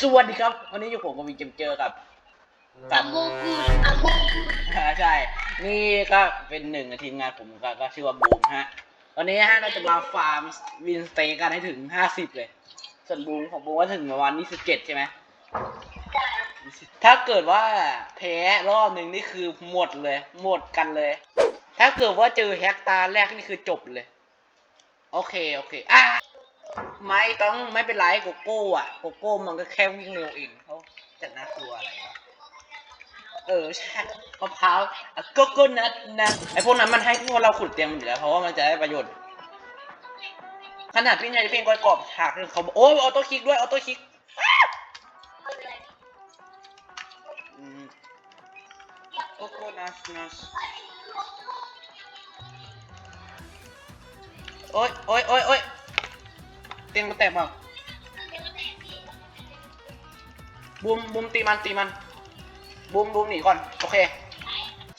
สวัสดีครับ วันนี้อยู่ผมกับวีเจมเจอกับอัมโบกูอัมโบอ่าใช่ นี่ก็เป็นหนึ่งในทีมงานผมก็ก็ชื่อว่าบูมฮะ วันนี้ฮะเราจะมาฟาร์มวินสเตย์กันให้ถึงห้าสิบเลย ส่วนบูมของบูมก็ถึงประมาณยี่สิบเจ็ดใช่ไหม ถ้าเกิดว่าแพ้รอบหนึ่งนี่คือหมดเลย หมดกันเลย ถ้าเกิดว่าเจอแฮกตาแรกนี่คือจบเลย โอเค โอเค อะ ไม่ต้องไม่เป็นไรโกโก้อะโกโก้มันก็แค่วิ่งเร็วเองเขาจะน่ากลัวอะไรวะเออใช่มะพร้าวโกโก้นัทนะไอพวกนั้นมันให้พวกเราขุดเตรียงอยู่แล้วเพราะว่ามันจะได้ประโยชน์ขนาดพี่นายเพียงก้อยกรอบฉากนึงเขาบอกโอ้ยออโต้คลิกด้วยออโต้คลิกโกโก้นัทนัทโอ้ยโอ้ยโอ้ยโอ้ย เตียงมันแตกเปล่าบูมบูมตีมันตีมันบูมบูมหนีก่อน โอเค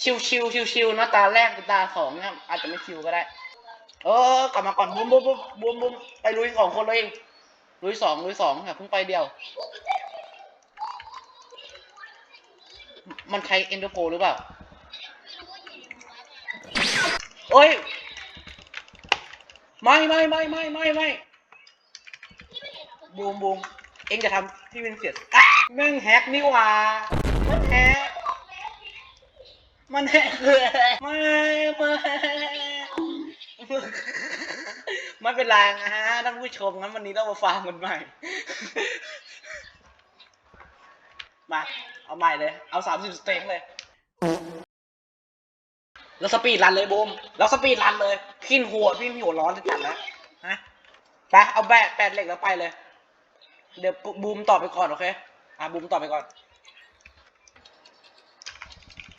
ชิวชิวชิวชิวๆนะตาแรกตาสองเนี่ยอาจจะไม่ชิวก็ได้ เออกลับมาก่อนบูมบูมบูมบูมบูมไปลุยสองคนเลยลุยสองลุยสองอย่าเพิ่งไปเดียว มันใช้เอ็นโดโปหรือเปล่าโอ้ย ไม่ไม่ไม่ไม่ไม่ไม่ บูมบูมเอ็งจะทำที่เป็นเสียอะแม่งแฮกนี่หว่ามันแฮกมันแฮกคืออะไรไม่ไม่ไม่เป็นไรนะฮะท่านผู้ชมงั้นวันนี้เรามาฟังกันใหม่ มาเอาใหม่เลย เอาสามสิบสเต็งเลย แล้วสปีดรันเลยบูมแล้วสปีดรันเลย พินหัวพินหัวร้อนจะจัดแล้ว ฮะ ไป เอาแบะแปดเหล็กแล้วไปเลย เดี๋ยวบูมต่อไปก่อน โอเค อะบูมต่อไปก่อน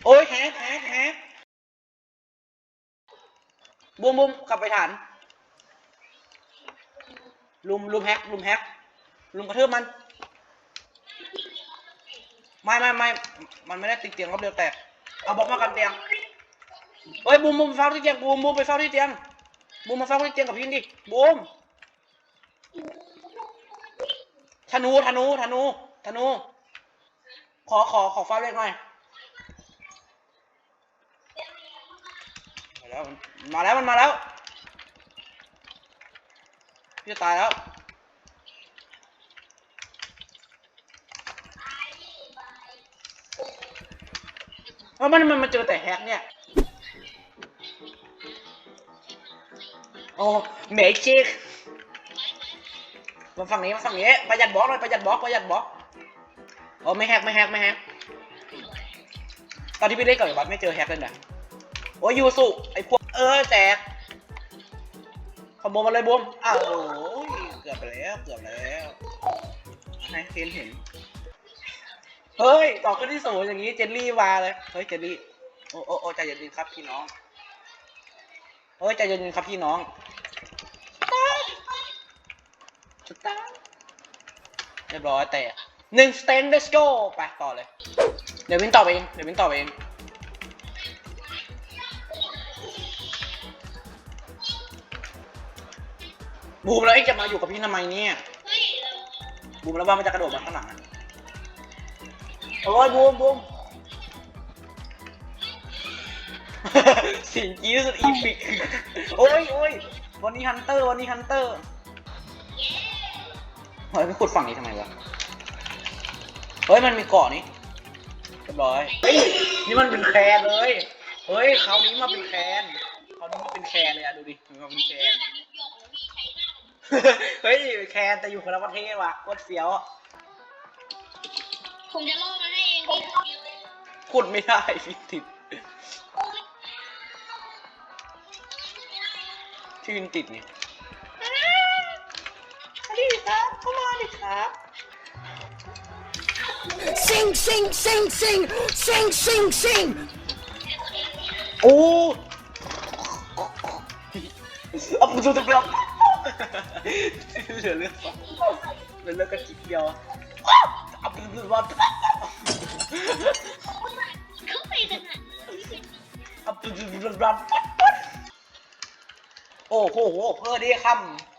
โอ้ยแฮกแฮกแฮกบูมบูมกลับไปฐาน ลุมลุมแฮกลุมแฮกลุมกระเทืบมัน ไม่ไม่ไม่มันไม่ได้ติดเตียงรอบเดียวแตก เอาบล็อกมากันเตียงเฮ้ยบูมบูมเฝ้าที่เตียงบูมบูมไปเฝ้าที่เตียงบูมมาเฝ้าที่เตียงกับพี่ดิบูม ธนูธนูธนูธนู ขอขอขอเฝ้าเรียกหน่อย มาแล้วมันมาแล้วมันมาแล้วพี่จะตายแล้วว่ามันมันมาเจอแต่แฮกเนี่ย โอ้เมจิก มาฝั่งนี้มาฝั่งนี้ประหยัดบล็อกหน่อยประหยัดบล็อกประหยัดบล็อกโอ้ไม่แฮกไม่แฮกไม่แฮกตอนที่พี่เล่นกับไอ้บัสไม่เจอแฮกเลยนะโอ้ยยูสุไอ้พวกเออแตกขโมยมาเลยบูมอ้าวโอ้ยเกือบไปแล้วเกือบแล้วให้เคนเห็นเฮ้ยต่อขึ้นที่สูงอย่างนี้เจนลี่มาเลยเฮ้ยเจนลี่โอ้โอ้โอ้ใจเย็นๆครับพี่น้องเฮ้ยใจเย็นๆครับพี่น้อง ชุดตาเรียบร้อยแต่หนึ่งสเตน let's go ไปต่อเลย เดี๋ยววินต่อไปเองเดี๋ยววินต่อไปเองบูมแล้วเอ็งจะมาอยู่กับพี่ทำไมเนี่ยบูมแล้วว่ามันจะกระโดดมาข้างหลังอะโอ้ยบูมบูมสิ่งกี้สุดอีพิกโอ้ยโอ้ยวันนี้ฮันเตอร์วันนี้ฮันเตอร์ ฮ้ยไปขุดฝั่งนี้ทำไมวะ เฮ้ยมันมีเกาะนี่เรียบร้อย เฮ้ยนี่มันเป็นแคนเลย เฮ้ยคราวนี้มาเป็นแคนคราวนี้มาเป็นแคนเลยอะดูดิมันมาเป็นแคนหยกพี่ใช้หน้าเฮ้ยแคนแต่อยู่คนละประเทศว่ะโคตรเฟี้ยวผมจะล่อมาให้เองพี่ขุดไม่ได้พี่ติดที่วินติดไงส เข้ามาดิครับ Sing, sing, sing, sing, sing, sing, sing. โอ้เอาไปดูตัวเปล่าเหลือเลือดสองเหลือเลือดกระจิบเดียวเอาไปดูว่าเขาไปกันอะเอาไปดูว่าโอ้โหเพื่อดีคำ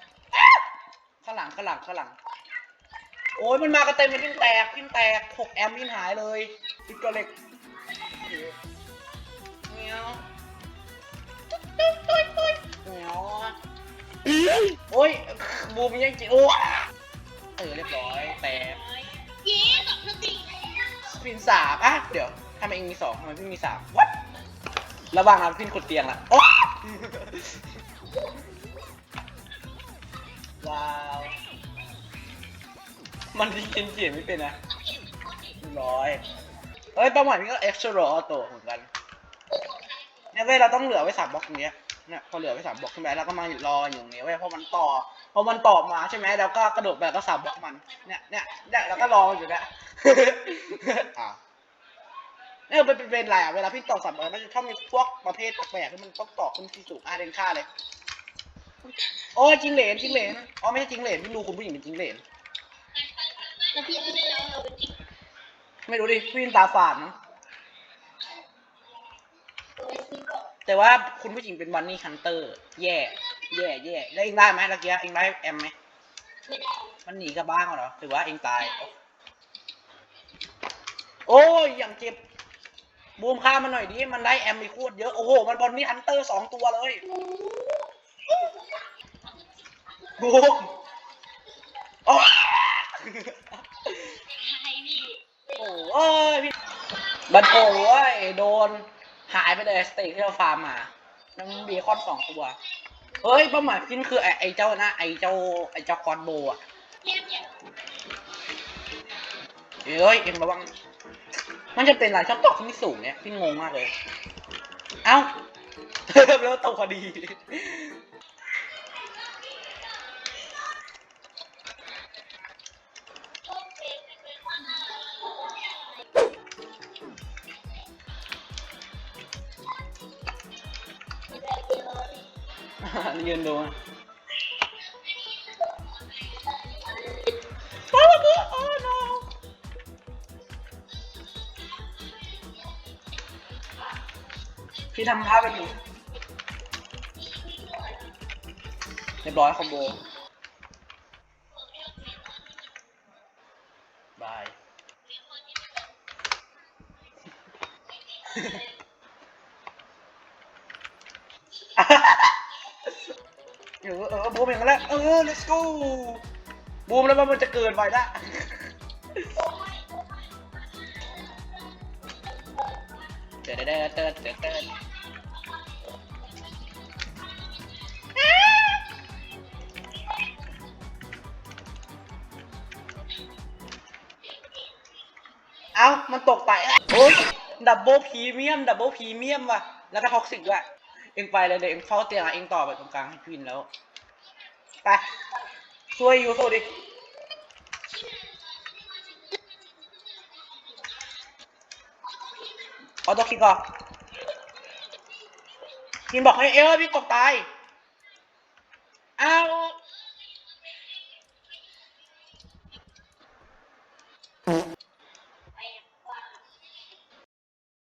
ข้างหลังข้างหลังข้างหลัง โอ้ยมันมากันเต็มเลยพินแตกพินแตกหกแอมพินหายเลยพินตัวเล็กเงี้ยวเงี้ยวโอ้ยบูมยังจีโอ้เออเรียบร้อยแตกเย้สองสติพินสามอะเดี๋ยวทำไมเองมีสองทำไมพี่มีสามวัดระวังนะพินขุดเตียงละโอ้ว้าว มันที่เขียนเขียนไม่เป็นนะเรียบร้อยเอ้ยเป้าหมายพี่ก็ extra raw auto เหมือนกันเนี่ยเว้ยเราต้องเหลือไว้สามบล็อกตรงเนี้ยเนี่ยพอเหลือไว้สามบล็อกใช่ไหมเราก็มารออยู่อย่างเงี้ยเว้ยพอมันต่อพอมันต่อมาใช่ไหมแล้วก็กระโดดไปแล้วก็สามบล็อกมัน เนี่ยเนี่ยเนี่ยเราก็รออยู่เนี่ยอะเนี่ยเป็นเป็นเป็นไรอะเวลาพี่ตอกสับมันจะชอบมีพวกประเภทแปลกๆที่มันต้องตอกขึ้นที่สูงอะเรนค่าเลยโอ้ยจิงเหลนจิงเหลนอ๋อไม่ใช่จิงเหลนพี่รู้คุณผู้หญิงเป็นจิงเหลน แล้วพี่ไม่ได้แล้วเราเป็นจริงไม่รู้ดิพี่ตาฝาดมั้งแต่ว่าคุณผู้หญิงเป็นวันนี่ฮันเตอร์ แย่ แย่แย่แล้วเองได้ไหมตะเกียเองได้แอมไหมไม่ได้มันหนีกลับบ้านเหรอหรือว่าเองตาย โอ้ยอย่างเจ็บบูมฆ่ามันหน่อยดิ มันได้แอมมีโคตรเยอะ โอ้โห มันบอลนี่ฮันเตอร์สองตัวเลยบูมโอ้ใช่พี่ โอ้ เอ้ยพี่บันโผเว้ยโดน หายไปเลยสเต็กที่เราฟาร์มมามันมีเบคอนสองตัว เฮ้ยเป้าหมายพินคือไอ้ไอ้เจ้านะไอ้เจ้าไอ้เจ้าคอนโบอะเรียบเนี่ยเอ้ยเอ็งระวัง มันจะเป็นอะไรชอบตอกที่สูงเนี่ยพี่งงมากเลย เอ้าเริ่มแล้วตกพอดี ยืนดูนะโอ้โหโอ้ no พี่ทำท่าแบบนี้เรียบร้อยคอมโบบาย เออเออบูมอย่างนั้นแหละเออ let's go บูมแล้วมันจะเกินไปละเตอเตอเตอเตอเตอเอ้า มันตกไปโอ้ยดับเบิลพรีเมียม ดับเบิลพรีเมียมว่ะ แล้วก็ท็อกซิกด้วย เองไปเลยเดี๋ยวเองเข้าเตียงอะเองต่อไปตรงกลางให้ควินแล้ว ไป ช่วยยูโซดิ ออโต้คิกก่อนทินบอกให้เออพี่ตกตาย เอา